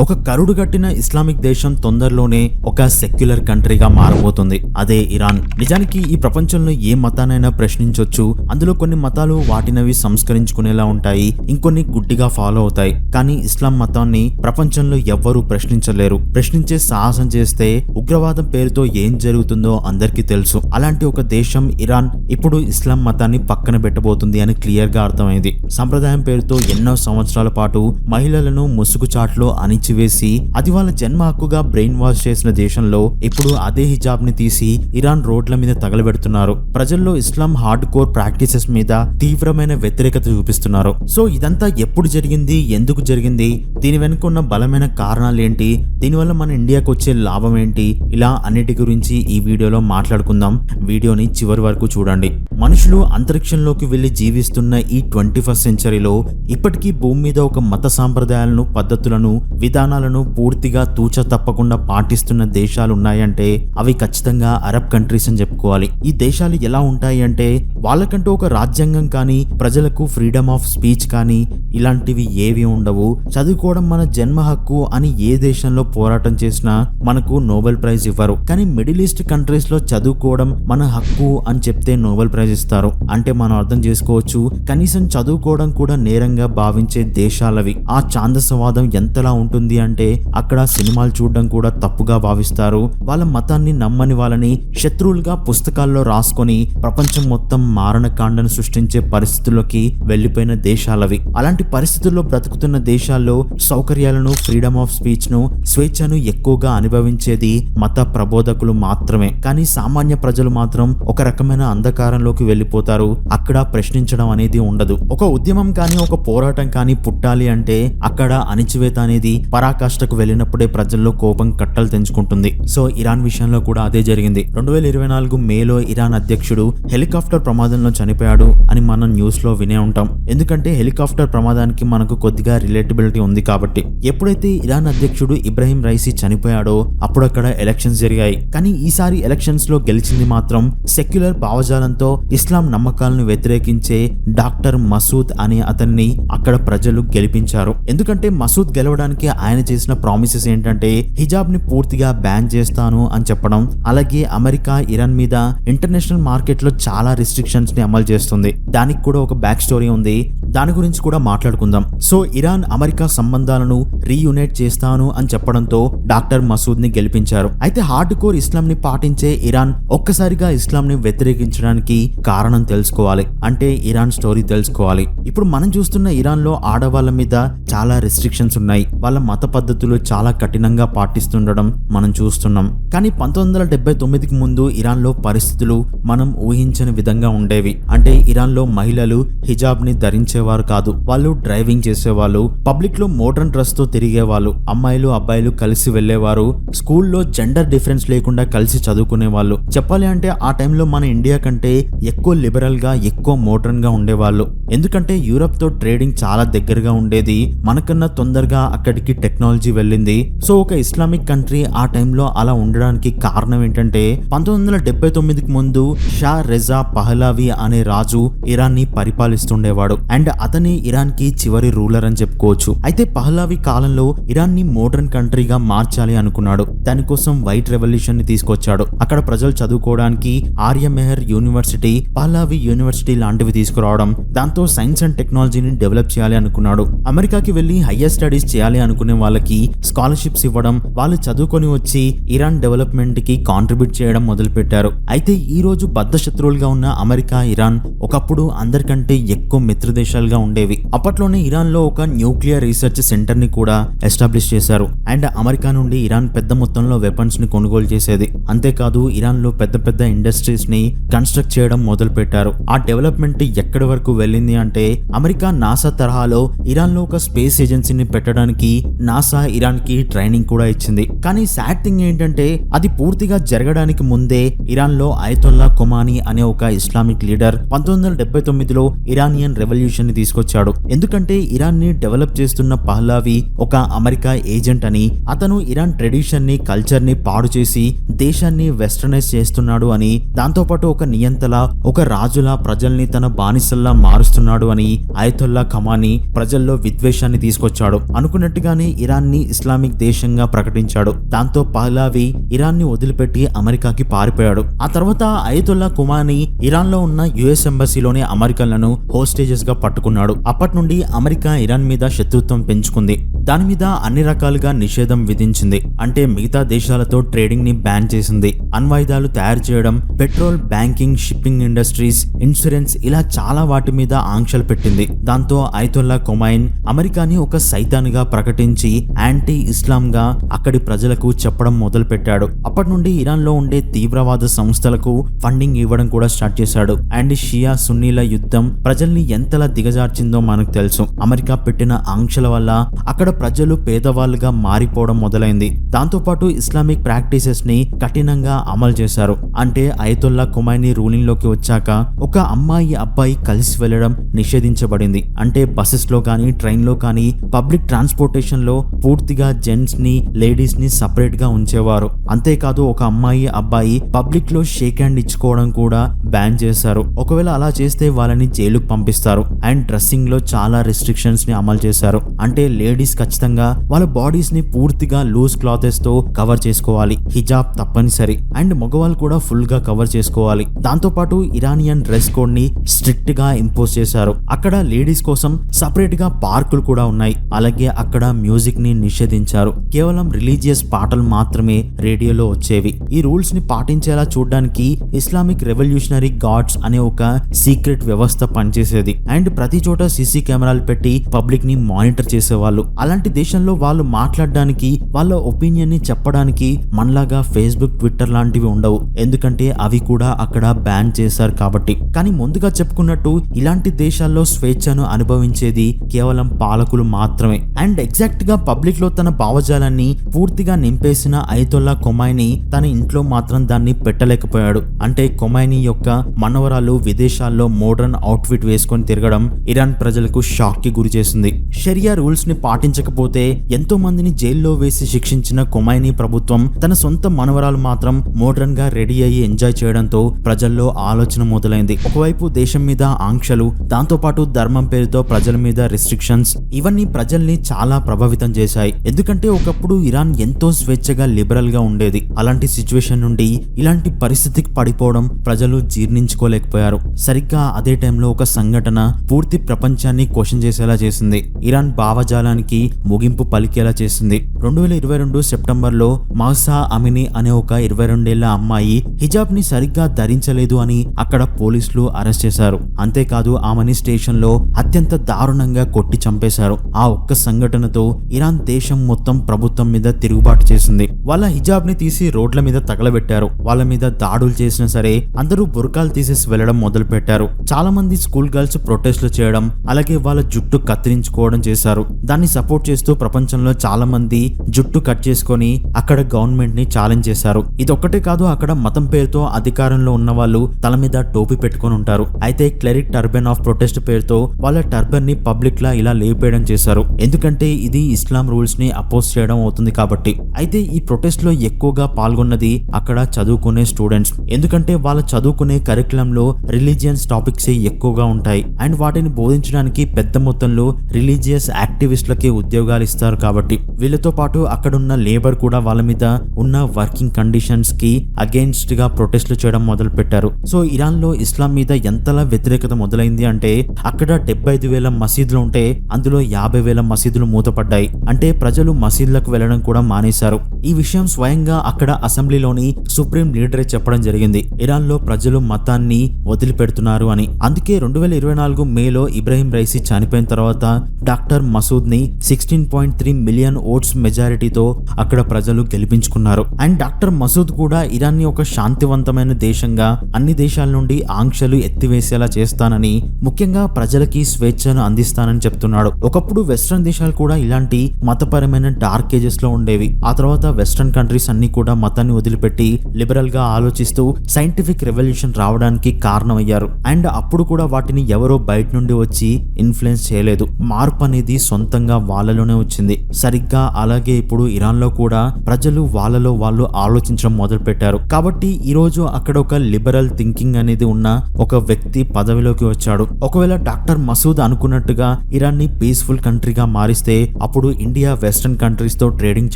ఒక కరుడు కట్టిన ఇస్లామిక్ దేశం తొందరలోనే ఒక సెక్యులర్ కంట్రీగా మారబోతుంది. అదే ఇరాన్. నిజానికి ఈ ప్రపంచంలో ఏ మతానైనా ప్రశ్నించొచ్చు. అందులో కొన్ని మతాలు వాటినవి సంస్కరించుకునేలా ఉంటాయి. ఇంకొన్ని గుడ్డిగా ఫాలో అవుతాయి. కానీ ఇస్లాం మతాన్ని ప్రపంచంలో ఎవ్వరూ ప్రశ్నించలేరు. ప్రశ్నించే సాహసం చేస్తే ఉగ్రవాదం పేరుతో ఏం జరుగుతుందో అందరికీ తెలుసు. అలాంటి ఒక దేశం ఇరాన్ ఇప్పుడు ఇస్లాం మతాన్ని పక్కన పెట్టబోతుంది అని క్లియర్గా అర్థమైంది. సంప్రదాయం పేరుతో ఎన్నో సంవత్సరాల పాటు మహిళలను ముసుగు చాట్లో అణిచివేసి అది వాళ్ళ జన్మ హక్కుగా బ్రెయిన్ వాష్ చేసిన దేశంలో ఇప్పుడు అదే హిజాబ్ని తీసి ఇరాన్ రోడ్ల మీద తగలబెడుతున్నారు. ప్రజల్లో ఇస్లాం హార్డ్ కోర్ ప్రాక్టీసెస్ మీద తీవ్రమైన వ్యతిరేకత చూపిస్తున్నారు. సో ఇదంతా ఎప్పుడు జరిగింది? ఎందుకు జరిగింది? దీని వెనుక ఉన్న బలమైన కారణాలు ఏంటి దీనివల్ల మన ఇండియాకు వచ్చే లాభం ఏంటి? ఇలా అన్నిటి గురించి ఈ వీడియోలో మాట్లాడుకుందాం. వీడియోని చివరి వరకు చూడండి. మనుషులు అంతరిక్షంలోకి వెళ్ళి జీవిస్తున్న ఈ ట్వంటీ ఫస్ట్ సెంచరీలో ఇప్పటికీ భూమి మీద ఒక మత సాంప్రదాయాలను పద్ధతులను విధానాలను పూర్తిగా తూచ తప్పకుండా పాటిస్తున్న దేశాలు ఉన్నాయంటే అవి ఖచ్చితంగా అరబ్ కంట్రీస్ అని చెప్పుకోవాలి. ఈ దేశాలు ఎలా ఉంటాయి అంటే వాళ్ళకంటూ ఒక రాజ్యాంగం కానీ ప్రజలకు ఫ్రీడమ్ ఆఫ్ స్పీచ్ కానీ ఇలాంటివి ఏవి ఉండవు. చదువుకోవడం మన జన్మ హక్కు అని ఏ దేశంలో పోరాటం చేసినా మనకు నోబెల్ ప్రైజ్ ఇవ్వరు. కానీ మిడిల్ ఈస్ట్ కంట్రీస్లో చదువుకోవడం మన హక్కు అని చెప్తే నోబెల్ ప్రైజ్ ఇస్తారు. అంటే మనం అర్థం చేసుకోవచ్చు కనీసం చదువుకోవడం కూడా నేరంగా భావించే దేశాలవి. ఆ ఛాందసవాదం ఎంతలా ఉంటుంది అంటే అక్కడ సినిమాలు చూడడం కూడా తప్పుగా భావిస్తారు. వాళ్ళ మతాన్ని నమ్మని వాళ్ళని శత్రువులుగా పుస్తకాల్లో రాసుకొని ప్రపంచం మొత్తం మారణకాండను సృష్టించే పరిస్థితుల్లోకి వెళ్ళిపోయిన దేశాలవి. అలాంటి పరిస్థితుల్లో బ్రతుకుతున్న దేశాల్లో సౌకర్యాలను ఫ్రీడమ్ ఆఫ్ స్పీచ్ను స్వేచ్ఛను ఎక్కువగా అనుభవించేది మత ప్రబోధకులు మాత్రమే. కానీ సామాన్య ప్రజలు మాత్రం ఒక రకమైన అంధకారంలోకి వెళ్ళిపోతారు. అక్కడ ప్రశ్నించడం అనేది ఉండదు. ఒక ఉద్యమం కానీ ఒక పోరాటం కానీ పుట్టాలి అంటే అక్కడ అణిచివేత అనేది పరాకాష్ఠకు వెళ్ళినప్పుడే ప్రజల్లో కోపం కట్టలు తెంచుకుంటుంది. సో ఇరాన్ విషయంలో కూడా అదే జరిగింది. రెండు వేల ఇరవై నాలుగు మేలో ఇరాన్ అధ్యక్షుడు హెలికాప్టర్ ప్రమాదంలో చనిపోయాడు అని మనం న్యూస్లో వినే ఉంటాం. ఎందుకంటే హెలికాప్టర్ ప్రమాదానికి మనకు కొద్దిగా రిలేటబిలిటీ ఉంది కాబట్టి. ఎప్పుడైతే ఇరాన్ అధ్యక్షుడు ఇబ్రహీం రైసీ చనిపోయాడో అప్పుడు అక్కడ ఎలక్షన్స్ జరిగాయి. కానీ ఈసారి ఎలక్షన్స్లో గెలిచింది మాత్రం సెక్యులర్ భావజాలంతో ఇస్లాం నమ్మకాలను వ్యతిరేకించే డాక్టర్ మసూద్ అనే అతన్ని అక్కడ ప్రజలు గెలిపించారు. ఎందుకంటే మసూద్ గెలవడానికి ఆయన చేసిన ప్రామిసెస్ ఏంటంటే హిజాబ్ని పూర్తిగా బ్యాన్ చేస్తాను అని చెప్పడం. అలాగే అమెరికా ఇరాన్ మీద ఇంటర్నేషనల్ మార్కెట్లో చాలా రిస్ట్రిక్షన్స్ని అమలు చేస్తుంది. దానికి కూడా ఒక బ్యాక్ స్టోరీ ఉంది. దాని గురించి కూడా మాట్లాడుకుందాం. సో ఇరాన్ అమెరికా సంబంధాలను రీయునైట్ చేస్తాను అని చెప్పడంతో డాక్టర్ మసూద్ని గెలిపించారు. అయితే హార్డ్ కోర్ ఇస్లాం ని పాటించే ఇరాన్ ఒక్కసారిగా ఇస్లాం ని వ్యతిరేకించడానికి కారణం తెలుసుకోవాలి. అంటే ఇరాన్ స్టోరీ తెలుసుకోవాలి. ఇప్పుడు మనం చూస్తున్న ఇరాన్లో ఆడవాళ్ళ మీద చాలా రెస్ట్రిక్షన్స్ ఉన్నాయి. వాళ్ళ మత పద్ధతులు చాలా కఠినంగా పాటిస్తుండడం మనం చూస్తున్నాం. కానీ పంతొమ్మిది వందల డెబ్బై తొమ్మిదికి ముందు ఇరాన్లో పరిస్థితులు మనం ఊహించని విధంగా ఉండేవి. అంటే ఇరాన్లో మహిళలు హిజాబ్ని చేసేవారు కాదు. వాళ్ళు డ్రైవింగ్ చేసేవాళ్ళు పబ్లిక్లో మోడర్న్ డ్రెస్తో తిరిగేవాళ్ళు అమ్మాయిలు అబ్బాయిలు కలిసి వెళ్ళేవారు స్కూల్లో జెండర్ డిఫరెన్స్ లేకుండా కలిసి చదువుకునే వాళ్ళు చెప్పాలి అంటే ఆ టైంలో మన ఇండియా కంటే ఎక్కువ లిబరల్గా ఎక్కువ మోడర్న్గా ఉండేవాళ్ళు. ఎందుకంటే యూరప్తో ట్రేడింగ్ చాలా దగ్గరగా ఉండేది. మనకన్నా తొందరగా అక్కడికి టెక్నాలజీ వెళ్ళింది. సో ఒక ఇస్లామిక్ కంట్రీ ఆ టైంలో అలా ఉండడానికి కారణం ఏంటంటే పంతొమ్మిది వందల డెబ్బై తొమ్మిదికి ముందు షా రెజా పహలావి అనే రాజు ఇరాన్ని పరిపాలిస్తుండేవాడు. అండ్ అతని ఇరాన్కి చివరి రూలర్ అని చెప్పుకోవచ్చు. అయితే పహ్లావి కాలంలో ఇరాన్ని మోడర్న్ కంట్రీగా మార్చాలి అనుకున్నాడు. దానికోసం వైట్ రెవల్యూషన్ని తీసుకొచ్చాడు. అక్కడ ప్రజలు చదువుకోవడానికి ఆర్యమెహర్ యూనివర్సిటీ పహ్లావి యూనివర్సిటీ లాంటివి తీసుకురావడం దాంతో సైన్స్ అండ్ టెక్నాలజీని డెవలప్ చేయాలి అనుకున్నాడు. అమెరికాకి వెళ్ళి హయ్యర్ స్టడీస్ చేయాలి అనుకునే వాళ్ళకి స్కాలర్షిప్స్ ఇవ్వడం వాళ్ళు చదువుకొని వచ్చి ఇరాన్ డెవలప్మెంట్కి కాంట్రిబ్యూట్ చేయడం మొదలుపెట్టారు. అయితే ఈ రోజు బద్ద శత్రువులుగా ఉన్న అమెరికా ఇరాన్ ఒకప్పుడు అందరికంటే ఎక్కువ మిత్ర దేశాలుగా ఉండేవి. అప్పట్లోనే ఇరాన్లో ఒక న్యూక్లియర్ రీసెర్చ్ సెంటర్ని కూడా ఎస్టాబ్లిష్ చేశారు. అండ్ అమెరికా నుండి ఇరాన్ పెద్ద మొత్తంలో వెపన్స్ని కొనుగోలు చేసేది. అంతేకాదు ఇరాన్లో పెద్ద పెద్ద ఇండస్ట్రీస్ని కన్స్ట్రక్ట్ చేయడం మొదలు పెట్టారు ఆ డెవలప్మెంట్ ఎక్కడి వరకు వెళ్ళింది అంటే అమెరికా నాసా తరహాలో ఇరాన్లో ఒక స్పేస్ ఏజెన్సీని పెట్టడానికి నాసా ఇరాన్కి ట్రైనింగ్ కూడా ఇచ్చింది. కానీ సాడ్ థింగ్ ఏంటంటే అది పూర్తిగా జరగడానికి ముందే ఇరాన్లో అయతొల్లా కొమానీ అనే ఒక ఇస్లామిక్ లీడర్ పంతొమ్మిది వందల డెబ్బై తొమ్మిదిలో ఇరానియన్ రెవల్యూషన్ ని తీసుకొచ్చాడు. ఎందుకంటే ఇరాన్ని డెవలప్ చేస్తున్న పహ్లావి ఒక అమెరికా ఏజెంట్ అని అతను ఇరాన్ ట్రెడిషన్ని కల్చర్ని పాడు చేసి దేశాన్ని వెస్టర్నైజ్ చేస్తున్నాడు అని దాంతోపాటు ఒక నియంతలా ఒక రాజులా ప్రజల్ని తన బానిసల్లా మారుస్తున్నాడు అని ఆయతుల్లా ఖమాని ప్రజల్లో విద్వేషాన్ని తీసుకొచ్చాడు. అనుకున్నట్టుగానే ఇరాన్ని ఇస్లామిక్ దేశంగా ప్రకటించాడు. దాంతో పహ్లావి ఇరాన్ని వదిలిపెట్టి అమెరికాకి పారిపోయాడు. ఆ తర్వాత అయతుల్లా కుమానీ ఇరాన్లో ఉన్న యుఎస్ ఎంబసీలోని అమెరికన్లను హోస్టేజెస్గా పట్టుకున్నాడు. అప్పటి నుండి అమెరికా ఇరాన్ మీద శత్రుత్వం పెంచుకుంది. దాని మీద అన్ని రకాలుగా నిషేధం విధించింది. అంటే మిగతా దేశాలతో ట్రేడింగ్ని బ్యాన్ చేసింది. అణ్వాయుధాలు తయారు చేయడం petrol banking shipping industries insurance ఇలా చాలా వాటి మీద ఆంక్షలు పెట్టింది. దాంతో ఐతుల్లా కొమైన్ అమెరికాని ఒక సైతాన్గా ప్రకటించి యాంటీ ఇస్లాం గా అక్కడి ప్రజలకు చెప్పడం మొదలుపెట్టాడు. అప్పటి నుండి ఇరాన్లో ఉండే తీవ్రవాద సంస్థలకు ఫండింగ్ ఇవ్వడం కూడా స్టార్ట్ చేశాడు. అండ్ షియా సున్నీల యుద్ధం ప్రజల్ని ఎంతలా దిగజార్చిందో మనకు తెలుసు. అమెరికా పెట్టిన ఆంక్షల వల్ల అక్కడ ప్రజలు పేదవాళ్ళుగా మారిపోవడం మొదలైంది. దాంతోపాటు ఇస్లామిక్ ప్రాక్టీసెస్ని కఠినంగా అమలు చేశారు. అంటే అయతుల్లా కుమైని రూలింగ్లోకి వచ్చాక ఒక అమ్మాయి అబ్బాయి కలిసి వెళ్ళడం నిషేధించబడింది. అంటే బస్సెస్లో కానీ ట్రైన్లో కానీ పబ్లిక్ ట్రాన్స్పోర్టేషన్లో పూర్తిగా జెంట్స్ని లేడీస్ని సపరేట్గా ఉంచేవారు. అంతేకాదు ఒక అమ్మాయి అబ్బాయి పబ్లిక్లో షేక్ హ్యాండ్ ఇచ్చుకోవడం కూడా బ్యాన్ చేశారు. ఒకవేళ అలా చేస్తే వాళ్ళని జైలుకు పంపిస్తారు. అండ్ డ్రెస్సింగ్లో చాలా రెస్ట్రిక్షన్స్ని అమలు చేశారు. అంటే లేడీస్ ఖచ్చితంగా వాళ్ళ బాడీస్ని పూర్తిగా లూజ్ క్లాతెస్తో కవర్ చేసుకోవాలి. హిజాబ్ తప్పనిసరి. అండ్ మగవాళ్ళు కూడా ఫుల్గా కవర్ చేసుకోవాలి. దాంతో పాటు ఇరానియన్ డ్రెస్ కోడ్ని స్ట్రిక్ట్గా ఇంపోజ్ చేశారు. అక్కడ లేడీస్ కోసం సపరేట్గా పార్కులు కూడా ఉన్నాయి. అలాగే అక్కడ మ్యూజిక్ని నిషేధించారు. కేవలం రిలీజియస్ పాటలు మాత్రమే రేడియోలో వచ్చేవి. ఈ రూల్స్ని పాటించేలా చూడడానికి ఇస్లామిక్ రెవల్యూషనరీ గాడ్స్ అనే ఒక సీక్రెట్ వ్యవస్థ పనిచేసేది. అండ్ ప్రతి చోట సీసీ కెమెరాలు పెట్టి పబ్లిక్ని మానిటర్ చేసేవాళ్ళు. అలాంటి దేశంలో వాళ్ళు మాట్లాడడానికి వాళ్ళ ఒపీనియన్ని చెప్పడానికి మనలాగా ఫేస్బుక్ ట్విట్టర్ లాంటివి ఉండవు. ఎందుకంటే అవి కూడా అక్కడ బ్యాన్ చేశారు కాబట్టి. కానీ ముందుగా చెప్పుకున్నట్టు ఇలాంటి దేశాల్లో స్వేచ్ఛను అనుభవించేది కేవలం పాలకులు మాత్రమే. అండ్ ఎగ్జాక్ట్గా పబ్లిక్లో తన భావజాలాన్ని పూర్తిగా నింపేసిన ఐతొల్లా కొమైని తన ఇంట్లో మాత్రం దాన్ని పెట్టలేకపోయాడు. అంటే కొమైని యొక్క మనవరాలు విదేశాల్లో మోడర్న్ అవుట్ఫిట్ వేసుకొని తిరగడం ఇరాన్ ప్రజలకు షాక్కి గురి చేసింది. షరియా రూల్స్ని పాటించకపోతే ఎంతో మందిని జైల్లో వేసి శిక్షించిన కొమైని ప్రభుత్వం తన సొంత మనవరాలు మాత్రం మోడర్న్గా రెడీ అయ్యి ఎంజాయ్ చేయడంతో ప్రజల్లో ఆలోచన మొదలైంది. ఒకవైపు దేశం మీద ఆంక్షలు దాంతో పాటు ధర్మం పేరుతో ప్రజల మీద రిస్ట్రిక్షన్స్ ఇవన్నీ ప్రజల్ని చాలా ప్రభావితం చేశాయి. ఎందుకంటే ఒకప్పుడు ఇరాన్ ఎంతో స్వేచ్ఛగా లిబరల్గా ఉండేది. అలాంటి సిచ్యువేషన్ నుండి ఇలాంటి పరిస్థితికి పడిపోవడం ప్రజలు జీర్ణించుకోలేకపోయారు. సరిగ్గా అదే టైంలో ఒక సంఘటన పూర్తి ప్రపంచాన్ని క్వశ్చన్ చేసేలా చేసింది. ఇరాన్ భావజాలానికి ముగింపు పలికేలా చేసింది. రెండు వేల ఇరవై రెండు సెప్టెంబర్లో మహసా అమిని అనే ఒక ఇరవై రెండేళ్ళ అమ్మాయి హిజాబ్ని సరిగ్గా ధరించలేదు అని అక్కడ పోలీసులు అరెస్ట్ చేశారు. అంతేకాదు ఆమెని స్టేషన్లో అత్యంత దారుణంగా కొట్టి చంపేశారు. ఆ ఒక్క సంఘటనతో ఇరాన్ దేశం మొత్తం ప్రభుత్వం మీద తిరుగుబాటు చేసింది. వాళ్ళ హిజాబ్ని తీసి రోడ్ల మీద తగలబెట్టారు. వాళ్ళ మీద దాడులు చేసినా సరే అందరూ బురకాలు తీసేసి వెళ్ళడం మొదలు పెట్టారు చాలా మంది స్కూల్ గర్ల్స్ ప్రొటెస్ట్లు చేయడం అలాగే వాళ్ళ జుట్టు కత్తిరించుకోవడం చేశారు. దాన్ని సపోర్ట్ చేస్తూ ప్రపంచంలో చాలా మంది జుట్టు కట్ చేసుకొని అక్కడ గవర్నమెంట్ని ఛాలెంజ్ చేశారు. ఇది ఒక్కటే కాదు అక్కడ మతం పేరుతో అధికారంలో ఉన్న వాళ్ళు తల మీద టోపీ పెట్టుకొని ఉంటారు. అయితే క్లెరిక్ టర్బన్ ఆఫ్ ప్రొటెస్ట్ పేరుతో వాళ్ళ టర్బన్ని పబ్లిక్ లా ఇలా లేపేయడం చేశారు. ఎందుకంటే ఇది ఇస్లాం రూల్స్ని అపోజ్ చేయడం అవుతుంది కాబట్టి. అయితే ఈ ప్రొటెస్ట్లో ఎక్కువగా పాల్గొన్నది అక్కడ చదువుకునే స్టూడెంట్స్. ఎందుకంటే వాళ్ళ చదువుకునే కరికులంలో రిలీజియన్స్ టాపిక్స్ ఎక్కువగా ఉంటాయి. అండ్ వాటి వాటిని బోధించడానికి పెద్ద మొత్తంలో రిలీజియస్ యాక్టివిస్టులకి ఉద్యోగాలు ఇస్తారు కాబట్టి వీళ్ళతో పాటు అక్కడున్న లేబర్ కూడా వాళ్ళ మీద ఉన్న వర్కింగ్ కండిషన్స్కి అగేన్స్ట్గా ప్రొటెస్ట్లు చేయడం మొదలు పెట్టారు సో ఇరాన్లో ఇస్లాం మీద ఎంతలా వ్యతిరేకత మొదలైంది అంటే అక్కడ డెబ్బై ఐదు వేల మసీదులు ఉంటే అందులో యాభై వేల మసీదులు మూతపడ్డాయి. అంటే ప్రజలు మసీదులకు వెళ్ళడం కూడా మానేశారు. ఈ విషయం స్వయంగా అక్కడ అసెంబ్లీలోని సుప్రీం లీడరే చెప్పడం జరిగింది. ఇరాన్లో ప్రజలు మతాన్ని వదిలిపెడుతున్నారు అని. అందుకే రెండు వేల ఇరవై నాలుగు మేలో ఇబ్రాహిం రైసీ చనిపోయిన తర్వాత doctor మసూద్ని sixteen point three million votes మెజారిటీతో అక్కడ ప్రజలు గెలిపించుకున్నారు. అండ్ డాక్టర్ మసూద్ కూడా ఇరాన్ని ఒక శాంతివంతమైన దేశంగా అన్ని దేశాల నుండి ఆంక్షలు ఎత్తివేసేలా చేస్తానని ముఖ్యంగా ప్రజలకి స్వేచ్ఛను అందిస్తానని చెప్తున్నాడు. ఒకప్పుడు వెస్ట్రన్ దేశాలు కూడా ఇలాంటి మతపరమైన డార్క్ ఏజెస్లో ఉండేవి. ఆ తర్వాత వెస్ట్రన్ కంట్రీస్ అన్ని కూడా మతాన్ని వదిలిపెట్టి లిబరల్గా ఆలోచిస్తూ సైంటిఫిక్ రెవల్యూషన్ రావడానికి కారణమయ్యారు. అండ్ అప్పుడు కూడా వాటిని ఎవరో బయట నుండి వచ్చి ఇన్ఫ్లుయెన్స్ చేయలేదు. మార్పు అనేది సొంతంగా వాళ్ళలోనే వచ్చింది. సరిగ్గా అలాగే ఇప్పుడు ఇరాన్లో కూడా ప్రజలు వాళ్ళలో వాళ్ళు ఆలోచించడం మొదలు పెట్టారు కాబట్టి ఈ రోజు అక్కడ ఒక లిబరల్ థింకింగ్ అనేది ఉన్న ఒక వ్యక్తి పదవిలోకి వచ్చాడు. ఒకవేళ డాక్టర్ మసూద్ అనుకున్నట్టుగా ఇరాన్ని పీస్ఫుల్ కంట్రీగా మారిస్తే అప్పుడు ఇండియా వెస్టర్న్ కంట్రీస్తో ట్రేడింగ్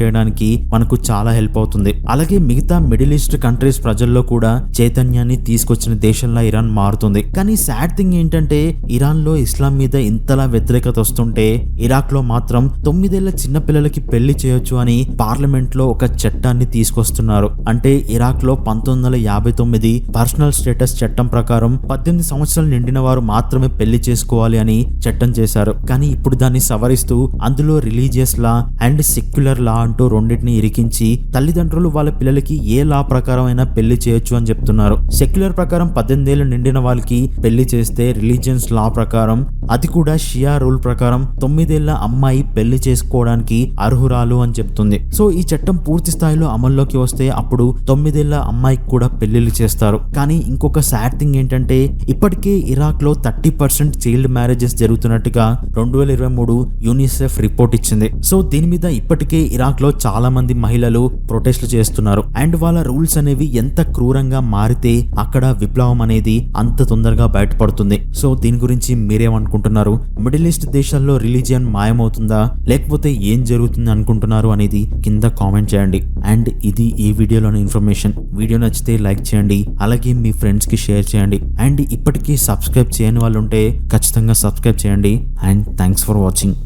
చేయడానికి మనకు చాలా హెల్ప్ అవుతుంది. అలాగే మిగతా మిడిల్ ఈస్ట్ కంట్రీస్ ప్రజల్లో కూడా చైతన్యాన్ని తీసుకొచ్చిన దేశంలో ఇరాన్ మారుతుంది. కానీ సాడ్ థింగ్ ఏంటంటే ఇరాన్ ఇరాన్లో ఇస్లాం మీద ఇంతలా వ్యతిరేకత వస్తుంటే ఇరాక్లో మాత్రం తొమ్మిదేళ్ళ చిన్న పిల్లలకి పెళ్ళి చేయొచ్చు అని పార్లమెంట్లో ఒక చట్టాన్ని తీసుకొస్తున్నారు. అంటే ఇరాక్లో పంతొమ్మిది వందల యాభై తొమ్మిది పర్సనల్ స్టేటస్ చట్టం ప్రకారం పద్దెనిమిది సంవత్సరాలు నిండిన వారు మాత్రమే పెళ్ళి చేసుకోవాలి అని చట్టం చేశారు. కానీ ఇప్పుడు దాన్ని సవరిస్తూ అందులో religious law and secular law అంటూ రెండింటిని ఇరికించి తల్లిదండ్రులు వాళ్ళ పిల్లలకి ఏ లా ప్రకారం అయినా పెళ్ళి చేయొచ్చు అని చెప్తున్నారు. సెక్యులర్ ప్రకారం పద్దెనిమిది ఏళ్ళు నిండిన వాళ్ళకి పెళ్ళి చేస్తే రిలీజియన్స్ లా ప్రకారం అది కూడా షియా రూల్ ప్రకారం తొమ్మిదేళ్ళ అమ్మాయి పెళ్ళి చేసుకోవడానికి అర్హురాలు అని చెప్తుంది. సో ఈ చట్టం పూర్తి స్థాయిలో అమల్లోకి వస్తే అప్పుడు తొమ్మిదేళ్ళ అమ్మాయికి కూడా పెళ్ళిళ్ళు చేస్తారు. కానీ ఇంకొక సాడ్ థింగ్ ఏంటంటే ఇప్పటికే ఇరాక్లో థర్టీ పర్సెంట్ చైల్డ్ మ్యారేజెస్ జరుగుతున్నట్టుగా రెండు వేల ఇరవై మూడు యూనిసెఫ్ రిపోర్ట్ ఇచ్చింది. సో దీని మీద ఇప్పటికే ఇరాక్లో చాలా మంది మహిళలు ప్రొటెస్ట్లు చేస్తున్నారు. అండ్ వాళ్ళ రూల్స్ అనేవి ఎంత క్రూరంగా మారితే అక్కడ విప్లవం అనేది అంత తొందరగా బయటపడుతుంది. సో దీని గురించి అనుకుంటున్నారు. మిడిల్ ఈస్ట్ దేశాల్లో రిలీజియన్ మాయమవుతుందా? లేకపోతే ఏం జరుగుతుంది అనుకుంటున్నారు అనేది కింద కామెంట్ చేయండి. అండ్ ఇది ఈ వీడియోలోని ఇన్ఫర్మేషన్. వీడియో నచ్చితే లైక్ చేయండి. అలాగే మీ ఫ్రెండ్స్కి షేర్ చేయండి. అండ్ ఇప్పటికీ సబ్స్క్రైబ్ చేయని వాళ్ళు ఉంటే ఖచ్చితంగా సబ్స్క్రైబ్ చేయండి. And thanks for watching.